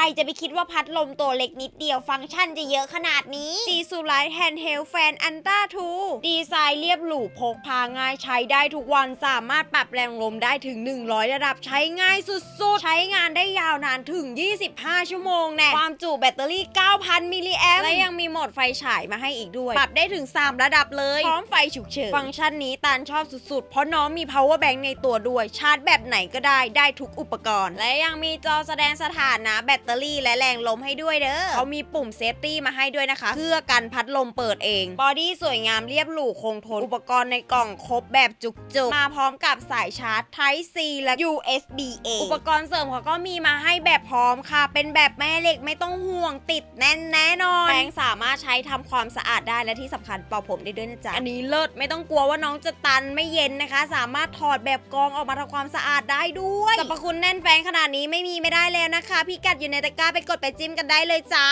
รจะไปคิดว่าพัดลมตัวเล็กนิดเดียวฟังก์ชันจะเยอะขนาดนี้จีซูไลท์แฮนด์เฮลแฟนอันต้าทูดีไซน์เรียบหรูพกพาง่ายใช้ได้ทุกวันสามารถปรับแรงลมได้ถึง 100 ระดับใช้ง่ายสุดๆ ใช้งานได้ยาวนานถึง 25 ชั่วโมงแน่ความจุแบตเตอรี่ 9,000 มิลลิแอมและยังมีโหมดไฟฉายมาให้อีกด้วย ปรับได้ถึง 3 ระดับเลย พร้อมไฟฉุกเฉินฟังก์ชันนี้ตานชอบสุดๆ เพราะน้องมี power bank ในตัวด้วยชาร์จแบบไหนก็ได้ได้ทุกอุปกรณ์ และยังมีจอแสดงสถานะแบตเตอรี่และแรงลมให้ด้วยเด้อเขามีปุ่มเซฟตี้มาให้ด้วยนะคะ เพื่อกันพัดลมเปิดเอง บอดี้สวยงามเรียบหรูคงทน อุปกรณ์ในกล่องครบแบบจุกๆ มาพร้อมกับสายชาร์จ Type C และ USB A อุปกรณ์เสริมเขาก็มีมาให้แบบพร้อมค่ะ เป็นแบบแม่เหล็กไม่ต้องห่วงติดแน่นแน่นอนแปรงสามารถใช้ทำความสะอาดได้และที่สำคัญเป่าผมได้ด้วยนะจ๊ะ อันนี้เลิศไม่ต้องกลัวว่าน้องจะตันไม่เย็นนะคะ สามารถถอดแบบกองออกมาทำความสะอาดได้ด้วยสรรพคุณแน่นแฟงขนาดนี้ไม่มีไม่ได้แล้วนะคะ พี่กัดอยู่ในในตะกร้าไปกดไปจิ้มกันได้เลยจ้า